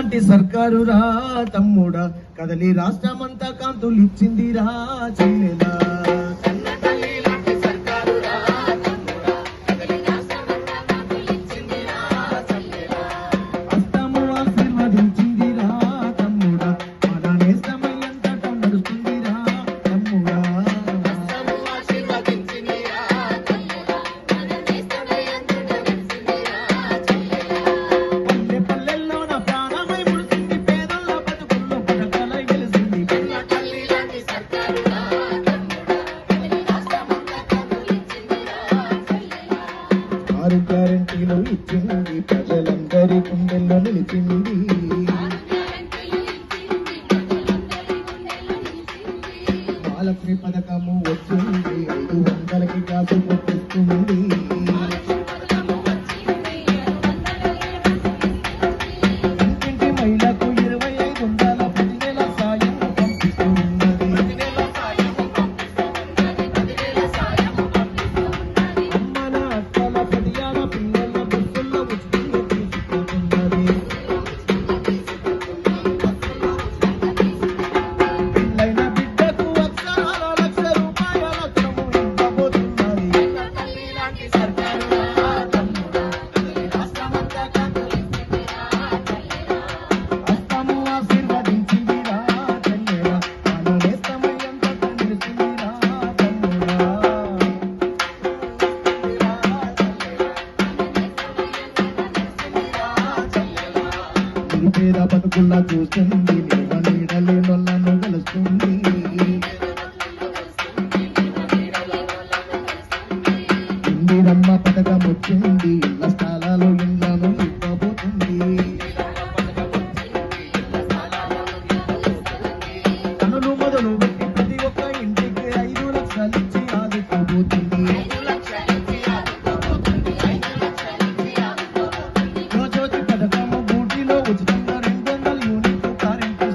ఇలాంటి సర్కారు రా తమ్ముడా. కదలి రాష్ట్రమంతా కాంతులు ఇచ్చింది రా చెల్లెలా ఆరు గ్యారంటీలు ఇచ్చింది. ప్రజలందరి గుండెల్లో నిలిచింది. బాలశ్రీ పథకము వచ్చింది. ఐదు వందలకి కాసు కొట్టిస్తుంది. పేద బతుకుల్లా చూస్తుంది. కలుస్తుంది. పథకం వచ్చింది.